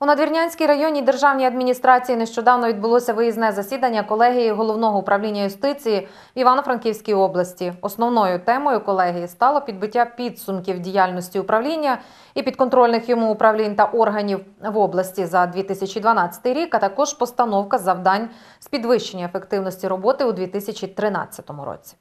У Надвірнянській районній державній адміністрації нещодавно відбулося виїзне засідання колегії головного управління юстиції Івано-Франківській області. Основною темою колегії стало підбиття підсумків діяльності управління і підконтрольних йому управлінь та органів в області за 2012 рік, а також постановка завдань з підвищення ефективності роботи у 2013 році.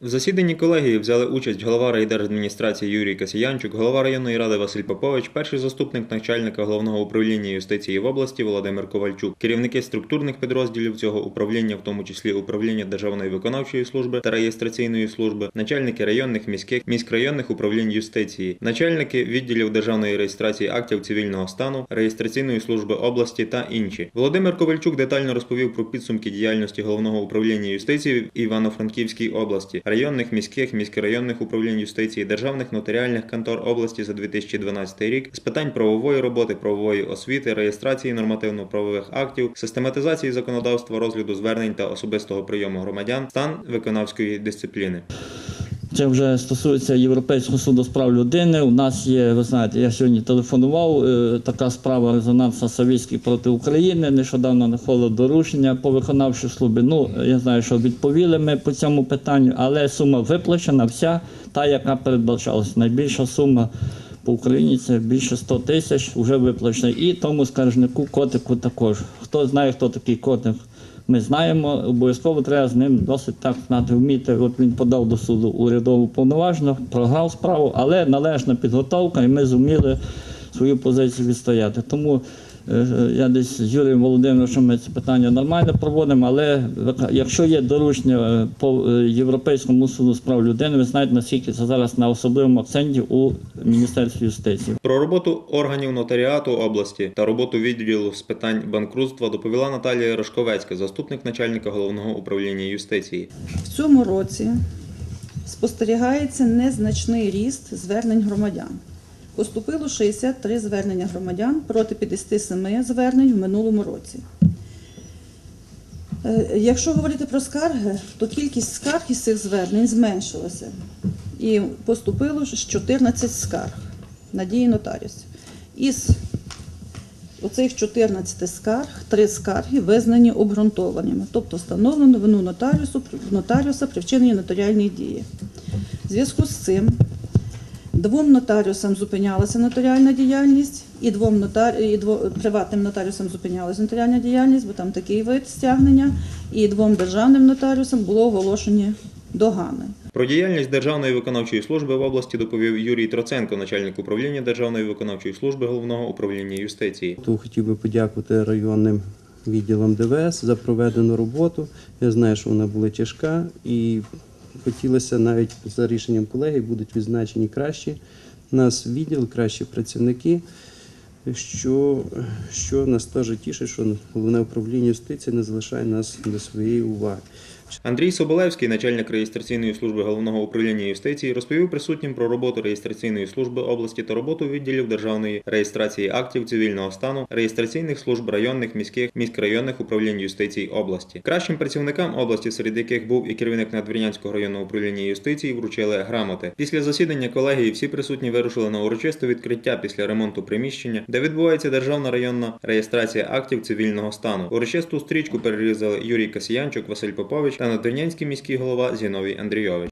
В засіданні колегії взяли участь голова райдержадміністрації Юрій Касіянчук, голова районної ради Василь Попович, перший заступник начальника головного управління юстиції в області Володимир Ковальчук, керівники структурних підрозділів цього управління, в тому числі управління Державної виконавчої служби та реєстраційної служби, начальники районних міських міськрайонних управлінь юстиції, начальники відділів державної реєстрації актів цивільного стану, реєстраційної служби області та інші. Володимир Ковальчук детально розповів про підсумки діяльності головного управління юстиції в Івано-Франківській області, районних міських, міськрайонних управлінь юстиції, державних нотаріальних контор області за 2012 рік з питань правової роботи, правової освіти, реєстрації нормативно-правових актів, систематизації законодавства, розгляду звернень та особистого прийому громадян, стан виконавської дисципліни. Це вже стосується Європейського суду з прав людини. У нас є, ви знаєте, я сьогодні телефонував. е, Така справа резонансна Савійський проти України. Нещодавно знаходило доручення по виконавчій службі. Ну, я знаю, що відповіли ми по цьому питанню, але сума виплачена вся та, яка передбачалась. Найбільша сума по Україні це більше 100 тисяч вже виплачено. І тому скаржнику котику також. Хто знає, хто такий котик, ми знаємо. Обов'язково треба з ним досить так знати, вміти. От він подав до суду урядову повноважно, програв справу, але належна підготовка, і ми зуміли свою позицію відстояти. Тому я десь з Юрієм Володимировичем ми це питання нормально проводимо, але якщо є доручення е, по е, Європейському суду з прав людини, ви знаєте, наскільки це зараз на особливому акценті у Міністерстві юстиції. Про роботу органів нотаріату області та роботу відділу з питань банкрутства доповіла Наталія Рожковецька, заступник начальника головного управління юстиції. В цьому році спостерігається незначний ріст звернень громадян. Поступило 63 звернення громадян проти 57 звернень в минулому році. Е, Якщо говорити про скарги, то кількість скарг із цих звернень зменшилася. І поступило 14 скарг на дії нотаріусів. Із оцих 14 скарг, 3 скарги визнані обґрунтованими, тобто встановлено вину нотаріусу, нотаріуса при вчиненні нотаріальної дії. В зв'язку з цим двом нотаріусам зупинялася нотаріальна діяльність, і двом нотар... і дво... приватним нотаріусам зупинялася нотаріальна діяльність, бо там такий вид стягнення, і двом державним нотаріусам було оголошені догани. Про діяльність Державної виконавчої служби в області доповів Юрій Троценко, начальник управління Державної виконавчої служби головного управління юстиції. То хотів би подякувати районним відділам ДВС за проведену роботу. Я знаю, що вона була тяжка, і хотілося навіть за рішенням колеги будуть відзначені кращі нас відділ, кращі працівники. Що, що нас теж тішить, що головне управління юстиції не залишає нас до своєї уваги. Андрій Соболевський, начальник реєстраційної служби головного управління юстиції, розповів присутнім про роботу реєстраційної служби області та роботу відділів державної реєстрації актів цивільного стану, реєстраційних служб районних, міських, міськрайонних управлінь юстиції області. Кращим працівникам області, серед яких був і керівник Надвірнянського районного управління юстиції, вручили грамоти. Після засідання колегії всі присутні вирушили на урочисте відкриття після ремонту приміщення, де відбувається державна районна реєстрація актів цивільного стану. Урочисту стрічку перерізали Юрій Касіянчук, Василь Попович та Надвірнянський міський голова Зіновій Андрійович.